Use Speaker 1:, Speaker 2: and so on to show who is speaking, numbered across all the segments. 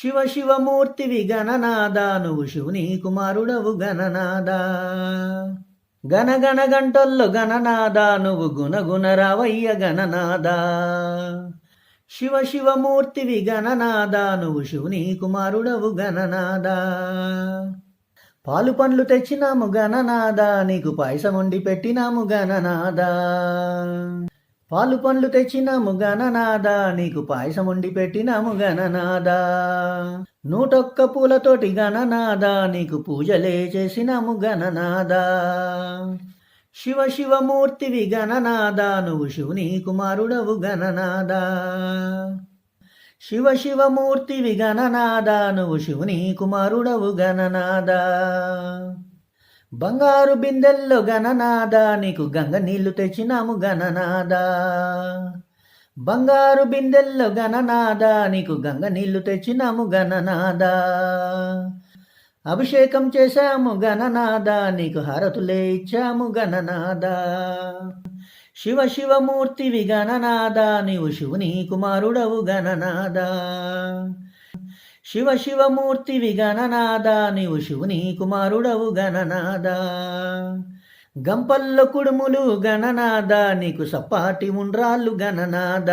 Speaker 1: శివ శివమూర్తివి గణనాద నువ్వు శివుని కుమారుడవు గణనాద. గణగణ గణ గంటల్లో గణనాద నువ్వు గుణగుణరావయ్య గణనాద. శివ శివమూర్తివి గణనాద నువ్వు శివుని కుమారుడవు గణనాద. పాలు పండ్లు తెచ్చినాము గణనాద నీకు పాయసం వండి పెట్టినాము గణనాద. పాలు పండ్లు తెచ్చినాము గణనాద నీకు పాయసం వండి పెట్టినాము గణనాద నూటొక్క పూలతోటి గణనాదా నీకు పూజలే చేసినాము గణనాద శివ శివమూర్తివి గణనాదా నువ్వు శివుని కుమారుడవు గణనాదా శివ శివమూర్తివి గణనాదా నువ్వు శివుని కుమారుడవు గణనాదా బంగారు బిందెల్లో గణనాద నీకు గంగ నీళ్ళు తెచ్చినాము గణనాద బంగారు బిందెల్లో గణనాద నీకు గంగ నీళ్ళు తెచ్చినాము గణనాద అభిషేకం చేశాము గణనాద నీకు హారతులే ఇచ్చాము గణనాద శివ శివమూర్తివి గణనాద నీవు శివుని కుమారుడవు గణనాద శివ శివమూర్తివి విగణనాద నీవు శివుని కుమారుడవు గణనాద. గంపల్ల కుడుములు గణనాద నీకు సపాటి ఉండ్రాళ్ళు గణనాద.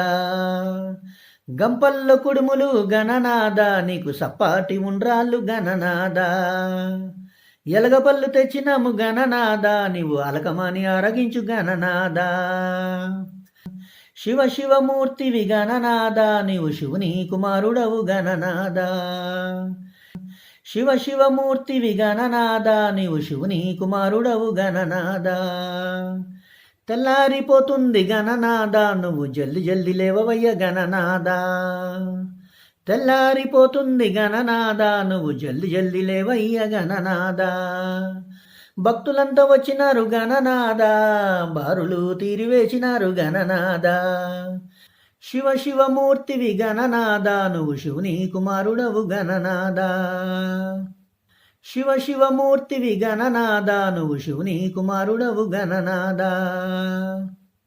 Speaker 1: గంపల్ల కుడుములు గణనాద నీకు సప్పాటి ఉండ్రాళ్ళు గణనాద. ఎలగపళ్ళు తెచ్చినాము గణనాద నీవు అలకమని అరగించు గణనాదా. శివ శివమూర్తివి గణనాద నీవు శివుని కుమారుడవు గణనాద. శివ శివమూర్తివి గణనాద నీవు శివుని కుమారుడవు గణనాద. తెల్లారిపోతుంది గణనాద నువ్వు జల్లి జల్లి లేవవయ్య గణనాద. తెల్లారిపోతుంది గణనాద నువ్వు జల్లి జల్లి లేవయ్య గణనాద. భక్తులంతా వచ్చినారు గణనాద బారులు తీరివేసినారు గణనాద శివ శివమూర్తివి గణనాద నువ్వు శివుని కుమారుడవు గణనాద శివ శివమూర్తివి గణనాద నువ్వు శివుని కుమారుడవు గణనాద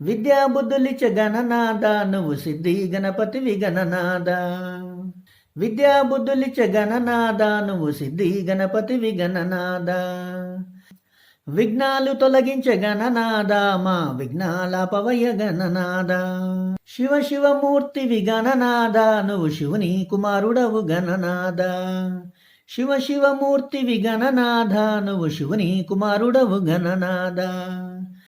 Speaker 1: విద్యా బుద్ధులిచ్చ గణనాద నువ్వు సిద్ధి గణపతి గణనాద విద్యా బుద్ధులిచ్చ గణనాద నువ్వు సిద్ధి గణపతి గణనాద విఘ్నాలు తొలగించ గణనాద మా విఘ్నాలాపవయ గణనాద శివ శివమూర్తి గణనాద నువ్వు శివుని కుమారుడవు గణనాద శివ శివమూర్తి గణనాథ నువ్వు శివుని కుమారుడవు గణనాద